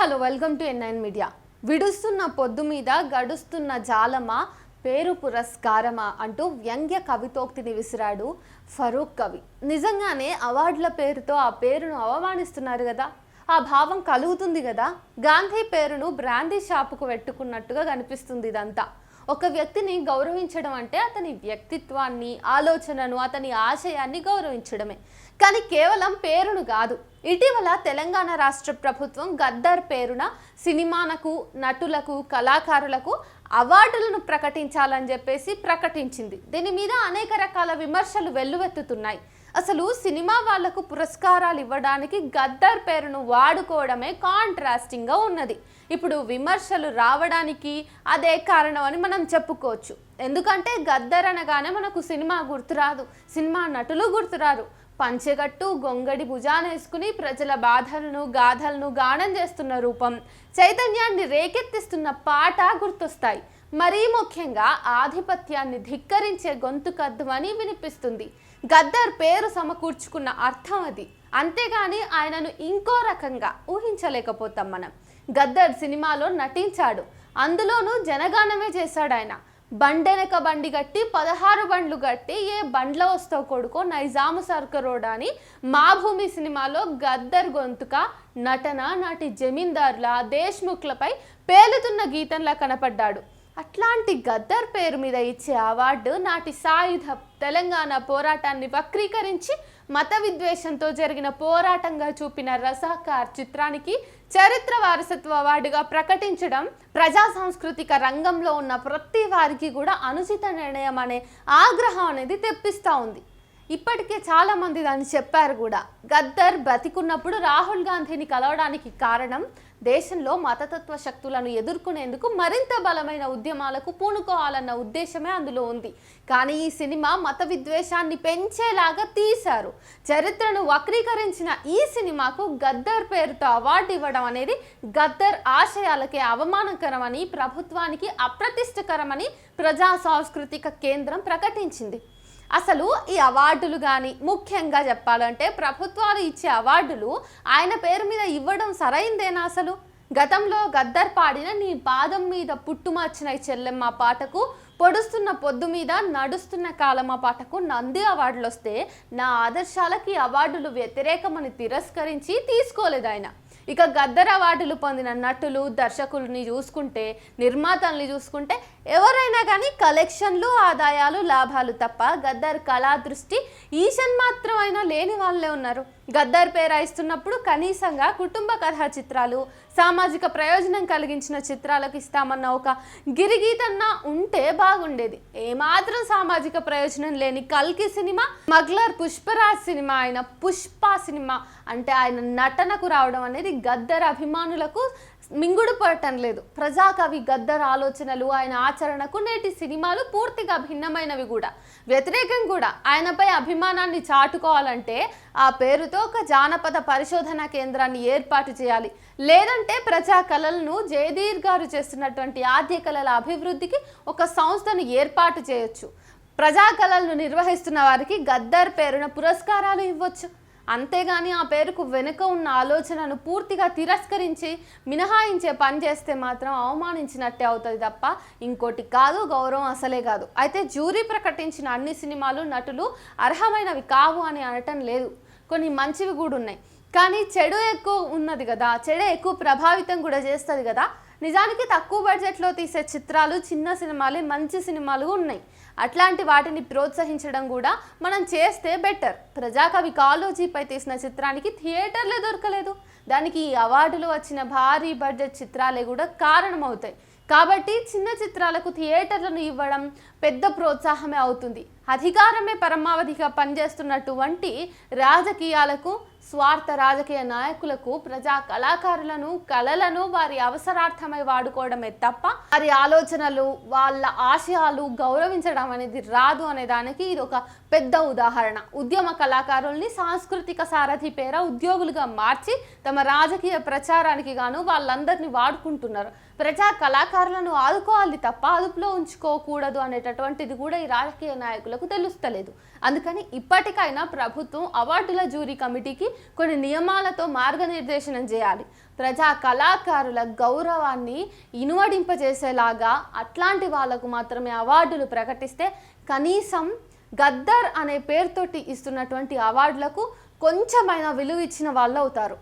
Hello welcome to ఎన్ఐన్ media. విడుస్తున్న పొద్దు మీద గడుస్తున్న జాలమా పేరు పురస్కారమా అంటూ వ్యంగ్య కవితోక్తిని విసిరాడు ఫరూక్ కవి. నిజంగానే అవార్డుల పేరుతో ఆ పేరును అవమానిస్తున్నారు కదా. ఆ భావం కలుగుతుంది కదా. గాంధీ పేరును బ్రాందీ షాపుకు పెట్టుకున్నట్టుగా కనిపిస్తుంది ఇదంతా. ఒక వ్యక్తిని గౌరవించడం అంటే అతని వ్యక్తిత్వాన్ని ఆలోచనను అతని ఆశయాన్ని గౌరవించడమే. కానీ కేవలం పేరును కాదు. ఇటీవల తెలంగాణ రాష్ట్ర ప్రభుత్వం గద్దర్ పేరున సినిమాలకు నటులకు కళాకారులకు అవార్డులను ప్రకటించాలని చెప్పేసి ప్రకటించింది. దీని మీద అనేక రకాల విమర్శలు వెల్లువెత్తుతున్నాయి. అసలు సినిమా వాళ్ళకు పురస్కారాలు ఇవ్వడానికి గద్దర్ పేరును వాడుకోవడమే కాంట్రాస్టింగ్గా ఉన్నది. ఇప్పుడు విమర్శలు రావడానికి అదే కారణం అని మనం చెప్పుకోవచ్చు. ఎందుకంటే గద్దర్ అనగానే మనకు సినిమా గుర్తురాదు సినిమా నటులు గుర్తురారు. పంచెగట్టు గొంగడి భుజాన వేసుకుని ప్రజల బాధలను గాథలను గానం చేస్తున్న రూపం. చైతన్యాన్ని రేకెత్తిస్తున్న పాట గుర్తొస్తాయి. మరీ ముఖ్యంగా ఆధిపత్యాన్ని ధిక్కరించే గొంతుకద్దు వినిపిస్తుంది. గద్దర్ పేరు సమకూర్చుకున్న అర్థం అది. అంతేగాని ఆయనను ఇంకో రకంగా ఊహించలేకపోతాం మనం. గద్దర్ సినిమాలో నటించాడు. అందులోనూ జనగానమే చేశాడు ఆయన. బండెనక బండి గట్టి పదహారు బండ్లు గట్టి ఏ బండ్ల వస్తావు కొడుకో నైజాము సర్కరోడ్ అని మా భూమి సినిమాలో గద్దర్ గొంతుక నటన నాటి జమీందారుల దేశ్ముఖ్లపై పేలుతున్న గీతంలా కనపడ్డాడు. అట్లాంటి గద్దర్ పేరు మీద ఇచ్చే అవార్డు నాటి సాయుధ తెలంగాణ పోరాటాన్ని వక్రీకరించి మత విద్వేషంతో జరిగిన పోరాటంగా చూపిన రసాకార్ చిత్రానికి చరిత్ర వారసత్వ అవార్డుగా ప్రకటించడం ప్రజా సాంస్కృతిక రంగంలో ఉన్న ప్రతి వారికి కూడా అనుచిత నిర్ణయం అనే ఆగ్రహం అనేది తెప్పిస్తూ ఉంది. ఇప్పటికే చాలామంది దాన్ని చెప్పారు కూడా. గద్దర్ బతికున్నప్పుడు రాహుల్ గాంధీని కలవడానికి కారణం దేశంలో మతతత్వ శక్తులను ఎదుర్కొనేందుకు మరింత బలమైన ఉద్యమాలకు పూనుకోవాలన్న ఉద్దేశమే అందులో ఉంది. కానీ ఈ సినిమా మత విద్వేషాన్ని పెంచేలాగా తీశారు. చరిత్రను వక్రీకరించిన ఈ సినిమాకు గద్దర్ పేరుతో అవార్డు ఇవ్వడం అనేది గద్దర్ ఆశయాలకే అవమానకరమని ప్రభుత్వానికి అప్రతిష్టకరమని ప్రజా సాంస్కృతిక కేంద్రం ప్రకటించింది. అసలు ఈ అవార్డులు కానీ ముఖ్యంగా చెప్పాలంటే ప్రభుత్వాలు ఇచ్చే అవార్డులు ఆయన పేరు మీద ఇవ్వడం సరైందేనా అసలు? గతంలో గద్దర్ పాడిన నీ పాదం మీద పుట్టుమచ్చిన చెల్లెమ్మ పాటకు పొడుస్తున్న పొద్దు మీద నడుస్తున్న కాలమ పాటకు నంది అవార్డులు వస్తే నా ఆదర్శాలకి అవార్డులు వ్యతిరేకమని తిరస్కరించి తీసుకోలేదు ఆయన. ఇక గద్దర్ అవార్డులు పొందిన నటులు దర్శకుల్ని చూసుకుంటే నిర్మాతల్ని చూసుకుంటే ఎవరైనా కానీ కలెక్షన్లు ఆదాయాలు లాభాలు తప్ప గద్దర్ కళా దృష్టి ఈషన్ మాత్రమైనా లేని వాళ్ళే ఉన్నారు. గద్దర్ పేరాయిస్తున్నప్పుడు కనీసంగా కుటుంబ కథా చిత్రాలు సామాజిక ప్రయోజనం కలిగించిన చిత్రాలకు ఇస్తామన్న ఒక గిరిగీతన్న ఉంటే బాగుండేది. ఏమాత్రం సామాజిక ప్రయోజనం లేని కల్కి సినిమా మగ్లర్ పుష్పరాజ్ సినిమా ఆయన పుష్ప సినిమా అంటే ఆయన నటనకు రావడం అనేది గద్దర్ అభిమానులకు మింగుడు పడటం లేదు. ప్రజాకవి గద్దర్ ఆలోచనలు ఆయన ఆచరణకు నేటి సినిమాలు పూర్తిగా భిన్నమైనవి కూడా. వ్యతిరేకం కూడా ఆయనపై అభిమానాన్ని చాటుకోవాలంటే ఆ పేరుతో ఒక జానపద పరిశోధన కేంద్రాన్ని ఏర్పాటు చేయాలి. లేదంటే ప్రజా కళలను జయదీర్ గారు చేస్తున్నటువంటి ఆద్య కళల అభివృద్ధికి ఒక సంస్థను ఏర్పాటు చేయొచ్చు. ప్రజా కళలను నిర్వహిస్తున్న వారికి గద్దర్ పేరున పురస్కారాలు ఇవ్వచ్చు. అంతేగాని ఆ పేరుకు వెనుక ఉన్న ఆలోచనను పూర్తిగా తిరస్కరించి మినహాయించే పని చేస్తే మాత్రం అవమానించినట్టే అవుతుంది తప్ప ఇంకోటి కాదు గౌరవం అసలే కాదు. అయితే జ్యూరీ ప్రకటించిన అన్ని సినిమాలు నటులు అర్హమైనవి కావు అని అనటం లేదు. కొన్ని మంచివి కూడా ఉన్నాయి కానీ చెడు ఎక్కువ ఉన్నది కదా చెడు ఎక్కువ ప్రభావితం కూడా చేస్తుంది కదా నిజానికి తక్కువ బడ్జెట్లో తీసే చిత్రాలు చిన్న సినిమాలే మంచి సినిమాలు ఉన్నాయి. అట్లాంటి వాటిని ప్రోత్సహించడం కూడా మనం చేస్తే బెటర్. ప్రజాకవి కాలోజీపై తీసిన చిత్రానికి థియేటర్లే దొరకలేదు. దానికి ఈ అవార్డులు వచ్చిన భారీ బడ్జెట్ చిత్రాలే కూడా కారణమవుతాయి. కాబట్టి చిన్న చిత్రాలకు థియేటర్లను ఇవ్వడం పెద్ద ప్రోత్సాహమే అవుతుంది. అధికారమే పరమావధిగా పనిచేస్తున్నటువంటి రాజకీయాలకు స్వార్థ రాజకీయ నాయకులకు ప్రజా కళాకారులను కళలను వారి అవసరార్థమై వాడుకోవడమే తప్ప వారి ఆలోచనలు వాళ్ళ ఆశయాలు గౌరవించడం అనేది రాదు అనే దానికి ఇది ఒక పెద్ద ఉదాహరణ. ఉద్యమ కళాకారుల్ని సాంస్కృతిక సారథి పేర ఉద్యోగులుగా మార్చి తమ రాజకీయ ప్రచారానికి గాను వాళ్ళందరినీ వాడుకుంటున్నారు. ప్రజా కళాకారులను ఆదుకోవాలి తప్ప అదుపులో ఉంచుకోకూడదు అనేటటువంటిది కూడా ఈ రాజకీయ నాయకులకు తెలుస్తలేదు. అందుకని ఇప్పటికైనా ప్రభుత్వం అవార్డుల జ్యూరీ కమిటీకి కొన్ని నియమాలతో మార్గనిర్దేశనం చేయాలి. ప్రజా కళాకారుల గౌరవాన్ని ఇనువడింపజేసేలాగా అట్లాంటి వాళ్ళకు మాత్రమే అవార్డులు ప్రకటిస్తే కనీసం గద్దర్ అనే పేరుతోటి ఇస్తున్నటువంటి అవార్డులకు కొంచెమైనా విలువ ఇచ్చిన వాళ్ళు అవుతారు